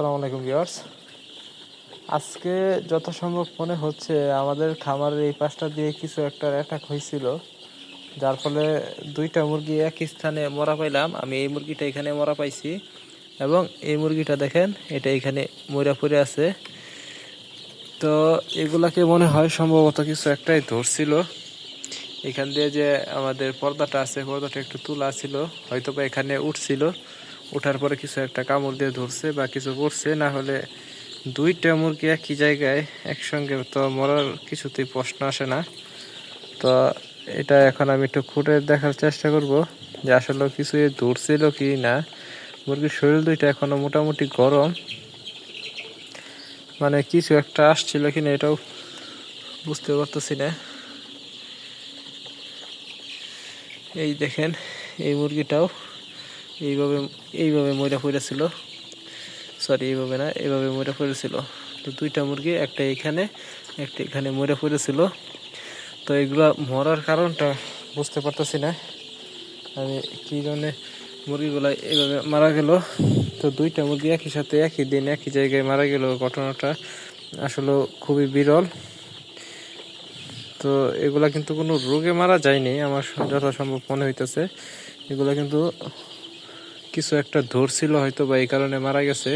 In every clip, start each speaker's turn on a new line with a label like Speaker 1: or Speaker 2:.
Speaker 1: আসসালামু আলাইকুম, ভিউয়ার্স। আজকে যত সম্ভব মনে হচ্ছে আমাদের খামারের এই পাশটা দিয়ে কিছু একটা অ্যাটাক হয়েছিল, যার ফলে দুইটা মুরগি একই স্থানে মরা পাইলাম। আমি এই মুরগিটা এখানে মরা পাইছি এবং এই মুরগিটা দেখেন, এটা এখানে মরা পড়ে আছে। তো এগুলাকে মনে হয় সম্ভবত কিছু একটাই ধরছিল। এখান দিয়ে যে আমাদের পর্দাটা আছে, পর্দাটা একটু তোলা ছিল হয়তো বা এখানে উঠছিল। ওঠার পরে কিছু একটা কামড় দিয়ে ধরছে বা কিছু করছে, না হলে দুইটা মুরগি একই জায়গায় একসঙ্গে তো মরার কিছুতেই প্রশ্ন আসে না। তো এটা এখন আমি একটু খুঁটে দেখার চেষ্টা করব যে আসলে কিছু ধরছিল কি না। মুরগির শরীর দুইটা এখনও মোটামুটি গরম। মানে কিছু একটা আসছিল কিনা এটাও বুঝতে পারতেছি না। এই দেখেন, এই মুরগিটাও এইভাবে এইভাবে ময়রা পড়েছিল। সরি এইভাবে না, এইভাবে ময়রা পড়েছিল। তো দুইটা মুরগি, একটা এখানে একটা এখানে মরে পড়েছিল। তো এগুলা মরার কারণটা বুঝতে পারতেছি না। আমি কী জন্যে মুরগিগুলা এইভাবে মারা গেল। তো দুইটা মুরগি একই সাথে, একই দিন, একই জায়গায় মারা গেল। ঘটনাটা আসলে খুবই বিরল। তো এগুলা কিন্তু কোনো রোগে মারা যায়নি, আমার যথাসম্ভব মনে হইতেছে। এগুলা কিন্তু কিছু একটা ধরছিল হয়তো বা এই কারণে মারা গেছে।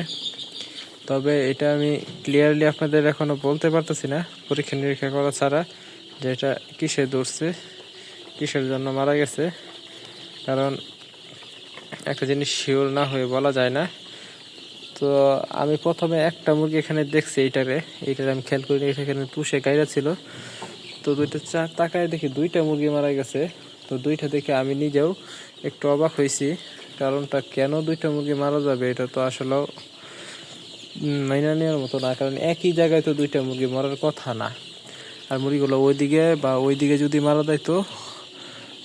Speaker 1: তবে এটা আমি ক্লিয়ারলি আপনাদের এখনও বলতে পারতেছি না, পরীক্ষা নিরীক্ষা করা ছাড়া যে এটা কিসে ধরছে, কিসের জন্য মারা গেছে। কারণ একটা জিনিস শিওর না হয়ে বলা যায় না। তো আমি প্রথমে একটা মুরগি এখানে দেখছি এইটারে এইটারে আমি খেয়াল করি এখানে তুষে গাইরা ছিল। তো দুইটা চা তাকায় দেখি দুইটা মুরগি মারা গেছে। তো দুইটা দেখে আমি নিজেও একটু অবাক হয়েছি। কারণটা কেন দুইটা মুরগি মারা যাবে, এটা তো আসলেও মাইনা নেওয়ার মতো না, কারণ একই জায়গায় তো দুইটা মুরগি মরার কথা না। আর মুরগিগুলো ওইদিকে বা ওইদিকে যদি মারা যায় তো,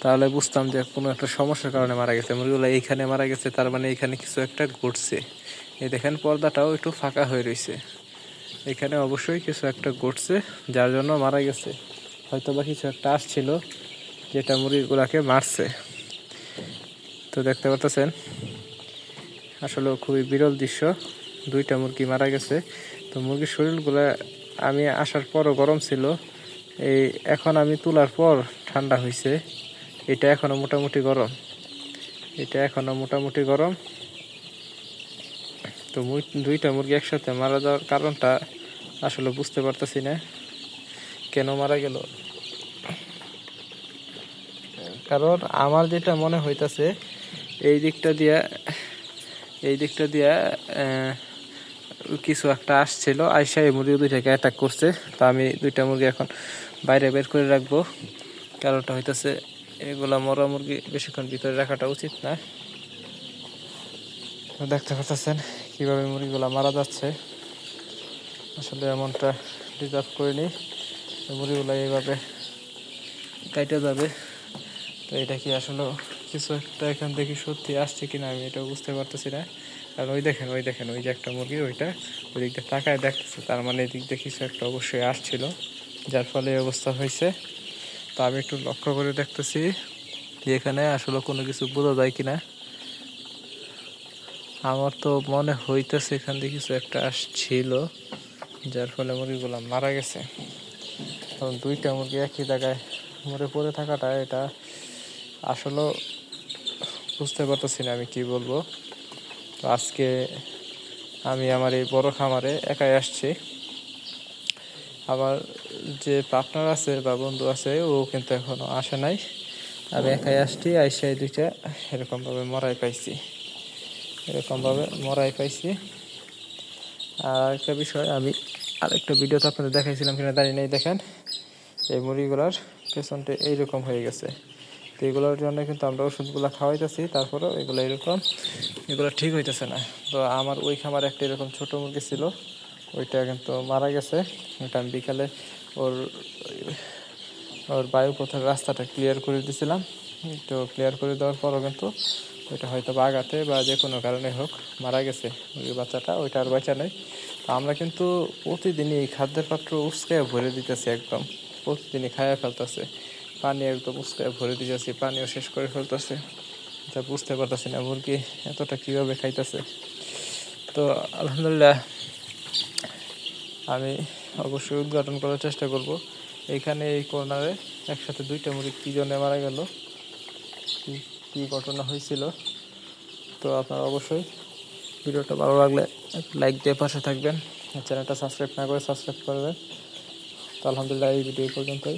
Speaker 1: তাহলে বুঝতাম যে কোনো একটা সমস্যার কারণে মারা গেছে। মুরগিগুলো এইখানে মারা গেছে, তার মানে এইখানে কিছু একটা ঘটছে। এই দেখেন, পর্দাটাও একটু ফাঁকা হয়ে রয়েছে এখানে অবশ্যই কিছু একটা ঘটছে, যার জন্য মারা গেছে। হয়তো বা কিছু একটা আসছিল, যেটা মুরগিগুলাকে মারছে। তো দেখতে পাচ্ছেন আসলে খুবই বিরল দৃশ্য। দুইটা মুরগি মারা গেছে। তো মুরগির শরীরগুলো আমি আসার পরও গরম ছিল। এই এখন আমি তোলার পর ঠান্ডা হয়েছে এটা এখনও মোটামুটি গরম। এটা এখনও মোটামুটি গরম। তো দুইটা মুরগি একসাথে মারা যাওয়ার কারণটা আসলে বুঝতে পারতেছি না। কেন মারা গেল? কারণ আমার যেটা মনে হইতাছে এই দিকটা দিয়া, এই দিকটা দিয়া কিছু একটা আসছিল। আইসা এই মুরগি দুইটাকে অ্যাটাক করছে। তা আমি দুইটা মুরগি এখন বাইরে বের করে রাখব। কারণটা হইতেছে, এগুলা মরা মুরগি বেশিক্ষণ ভিতরে রাখাটা উচিত না। দেখতে পাচ্ছেন কীভাবে মুরগিগুলা মারা যাচ্ছে। আসলে এমনটা ডিজার্ভ করিনি। মুরগিগুলা এইভাবে কাইটে যাবে। তো এটা কি আসলে কিছু একটা এখান থেকে সত্যি আসছে কিনা আমি এটা বুঝতে পারতেছি না। কারণ ওই দেখেন ওই দেখেন, ওই যে একটা মুরগি, ওইটা ওই দিকটা তাকায় দেখতেছে, তার মানে এই দিক দিয়ে কিছু একটা অবশ্যই আসছিল, যার ফলে এই অবস্থা হয়েছে। তো আমি একটু লক্ষ্য করে দেখতেছি যে এখানে আসলে কোনো কিছু বোঝা যায় কিনা। আমার তো মনে হইতেছে এখান থেকে কিছু একটা আসছিল, যার ফলে মুরগিগুলো মারা গেছে। কারণ দুইটা মুরগি একই জায়গায় মরে পড়ে থাকাটা, এটা আসলে বুঝতে পারতেছি না আমি কি বলব। তো আজকে আমি আমার এই বড় খামারে একাই আসছি। আমার যে পার্টনার আছে বা বন্ধু আছে, ও কিন্তু এখনও আসে নাই। আমি একাই আসছি, আইসা এই দুইটা এরকমভাবে মরাই পাইছি। এরকমভাবে মরাই পাইছি। আর একটা বিষয়, আমি আরেকটা ভিডিওতে আপনাদের দেখাইছিলাম কিনা দাঁড়িয়ে নেই, দেখেন। এই মুরগিগুলার পেছনটা এইরকম হয়ে গেছে। তো এগুলোর জন্য কিন্তু আমরা ওষুধগুলো খাওয়াইতেছি, তারপরেও এগুলো এরকম, এগুলো ঠিক হইতেছে না। তো আমার ওই খামার একটা এরকম ছোট মুরগি ছিল, ওইটা কিন্তু মারা গেছে। ওইটা আমি বিকালে ওর ওর বায়ুপথের রাস্তাটা ক্লিয়ার করে দিয়েছিলাম তো ক্লিয়ার করে দেওয়ার পরও কিন্তু ওইটা হয়তো বা আঘাতে বা যে কোনো কারণে হোক মারা গেছে। মুরগির বাচ্চাটা, ওইটা আর বাঁচা নেই। তো আমরা কিন্তু প্রতিদিনই খাদ্যের পাত্র উস্কায় ভরে দিতেছি একদম। প্রতিদিনই খায়া ফেলতেছে। পানি একদম উস্কায় ভরে দিতেছি, পানিও শেষ করে ফেলতেছে। তা বুঝতে পারতেছি না মুরগি এতটা কীভাবে খাইতেছে। তো আলহামদুলিল্লাহ, আমি অবশ্যই উদ্ঘাটন করার চেষ্টা করব। এখানে এই কর্নারে একসাথে দুইটা মুরগি, কী জন্য মারা গেল? কি ঘটনা হয়েছিল? তো আপনারা অবশ্যই ভিডিওটা ভালো লাগলে লাইক দিয়ে পাশে থাকবেন। চ্যানেলটা সাবস্ক্রাইব না করে সাবস্ক্রাইব করবেন। তো আলহামদুলিল্লাহ এই ভিডিও পর্যন্তই।